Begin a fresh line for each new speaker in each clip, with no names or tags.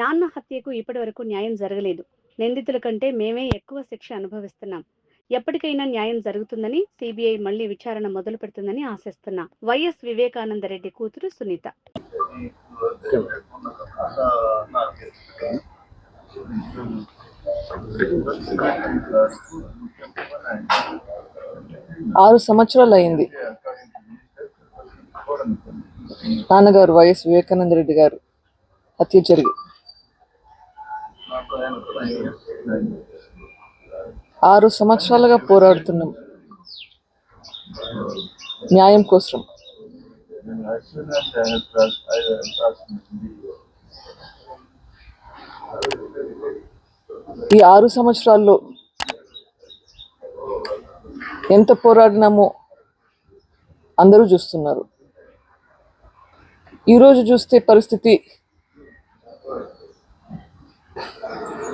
నాన్న హత్యకు ఇప్పటి వరకు న్యాయం జరగలేదు. నిందితుల కంటే మేమే ఎక్కువ శిక్ష అనుభవిస్తున్నాం. ఎప్పటికైనా న్యాయం జరుగుతుందని సిబిఐ మళ్ళీ విచారణ మొదలు పెడుతుందని ఆశిస్తున్నా. వైఎస్ వివేకానంద రెడ్డి కూతురు సునీత.
ఆరు సంవత్సరాలు అయింది నాన్నగారు వైఎస్ వివేకానంద రెడ్డి గారు హత్య జరిగి ఆరు సంవత్సరాలుగా పోరాడుతున్నాం. న్యాయం కోసం. ఈ ఆరు సంవత్సరాల్లో ఎంత పోరాడినామో అందరూ చూస్తున్నారు. ఈరోజు చూస్తే పరిస్థితి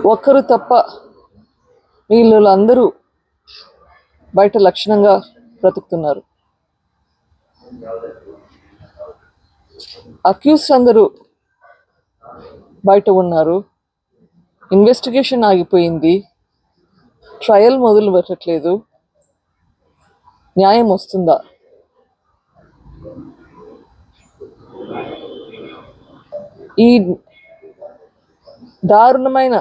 ఒక్కరు తప్ప వీళ్ళు అందరూ బయట లక్షణంగా బ్రతుకుతున్నారు. అక్యూస్ అందరూ బయట ఉన్నారు. ఇన్వెస్టిగేషన్ ఆగిపోయింది. ట్రయల్ మొదలు పెట్టట్లేదు. న్యాయం వస్తుందా? ఈ దారుణమైన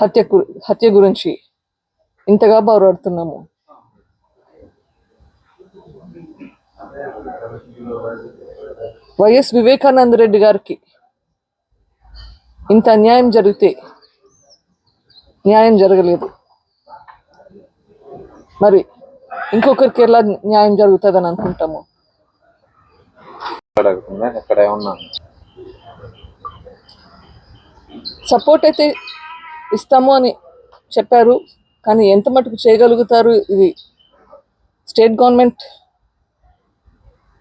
హత్య హత్య గురించి ఇంతగా పోరాడుతున్నాము. వైఎస్ వివేకానంద రెడ్డి గారికి ఇంత అన్యాయం జరిగితే న్యాయం జరగలేదు. మరి ఇంకొకరికి ఎలా న్యాయం జరుగుతుందని అనుకుంటాము?
ఇక్కడ ఎక్కడ ఉన్నాను
సపోర్ట్ అయితే ఇస్తాము అని చెప్పారు. కానీ ఎంత మటుకు చేయగలుగుతారు ఇది స్టేట్ గవర్నమెంట్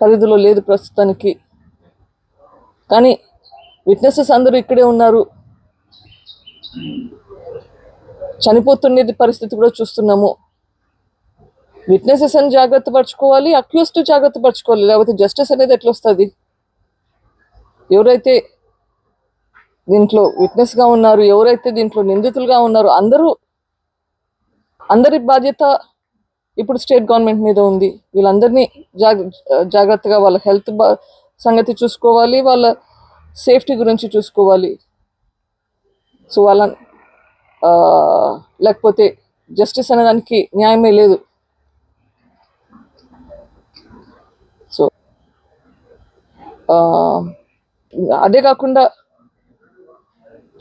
పరిధిలో లేదు ప్రస్తుతానికి. కానీ విట్నెసెస్ అందరూ ఇక్కడే ఉన్నారు. చనిపోతుండేది పరిస్థితి కూడా చూస్తున్నాము. విట్నెసెస్ అని జాగ్రత్త పరచుకోవాలి అక్యూస్డ్ జాగ్రత్త పరచుకోవాలి. లేకపోతే జస్టిస్ అనేది ఎట్లా వస్తుంది? ఎవరైతే దీంట్లో విట్నెస్గా ఉన్నారు ఎవరైతే దీంట్లో నిందితులుగా ఉన్నారు అందరూ అందరి బాధ్యత ఇప్పుడు స్టేట్ గవర్నమెంట్ మీద ఉంది. వీళ్ళందరినీ జాగ జాగ్రత్తగా వాళ్ళ హెల్త్ సంగతి చూసుకోవాలి వాళ్ళ సేఫ్టీ గురించి చూసుకోవాలి. సో వాళ్ళ లేకపోతే జస్టిస్ అనేదానికి న్యాయమే లేదు. సో అదే కాకుండా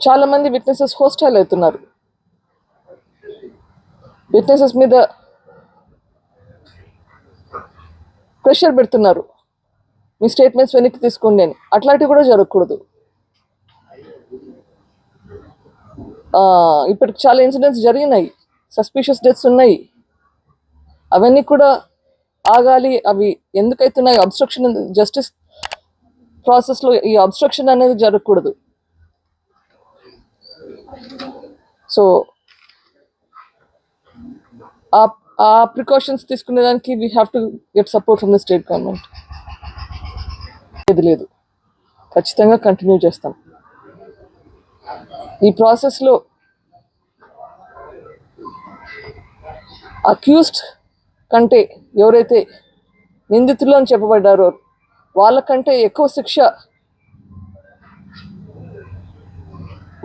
చాలా మంది విట్నెసెస్ హోస్టైల్ అవుతున్నారు. విట్నెసెస్ మీద ప్రెషర్ పెడుతున్నారు. మీ స్టేట్మెంట్స్ వెనక్కి తీసుకోండి అని. అట్లాంటివి కూడా జరగకూడదు. ఇప్పటికి చాలా ఇన్సిడెంట్స్ జరిగినాయి. సస్పీషియస్ డెత్స్ ఉన్నాయి. అవన్నీ కూడా ఆగాలి. అవి ఎందుకైతున్నాయి? అబ్స్ట్రక్షన్ జస్టిస్ ప్రాసెస్లో ఈ అబ్స్ట్రక్షన్ అనేది జరగకూడదు. సో ఆ ఆ precautions తీసుకునేదానికి we have to get support from the state government లేదు లేదు. ఖచ్చితంగా కంటిన్యూ చేస్తాం. ఈ ప్రాసెస్లో అక్యూస్డ్ కంటే ఎవరైతే నిందితులు అని చెప్పబడ్డారో వాళ్ళకంటే ఎక్కువ శిక్ష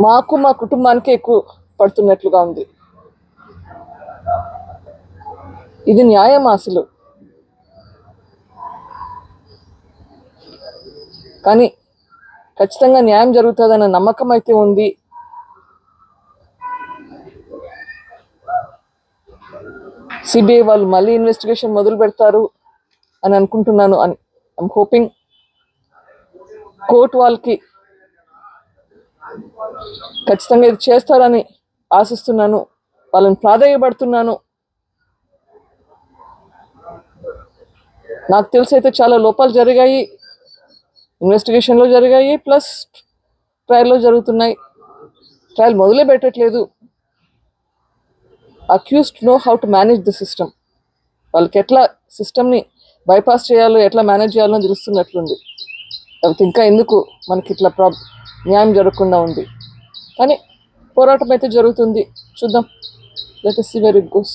మాకు మా కుటుంబానికి ఎక్కువ పడుతున్నట్లుగా ఉంది. ఇది న్యాయం అసలు. కానీ ఖచ్చితంగా న్యాయం జరుగుతుందన్న నమ్మకం అయితే ఉంది. సిబిఐ వాళ్ళు మళ్ళీ ఇన్వెస్టిగేషన్ మొదలు పెడతారు అని అనుకుంటున్నాను. అని ఐమ్ హోపింగ్ కోర్టు వాళ్ళకి ఖచ్చితంగా ఇది చేస్తారని ఆశిస్తున్నాను. వాళ్ళని ప్రాధాన్యపడుతున్నాను నాకు తెలిసి అయితే చాలా లోపాలు జరిగాయి. ఇన్వెస్టిగేషన్లో జరిగాయి ప్లస్ ట్రయల్లో జరుగుతున్నాయి. ట్రయల్ మొదలే పెట్టట్లేదు accused know how to manage the system. వాళ్ళకి ఎట్లా సిస్టమ్ని బైపాస్ చేయాలో ఎట్లా మేనేజ్ చేయాలో తెలుస్తున్నట్లుంది. ఇంకా ఎందుకు మనకి ఇట్లా ప్రా న్యాయం జరగకుండా ఉంది? కానీ పోరాటం అయితే జరుగుతుంది. చూద్దాం. Let see very it goes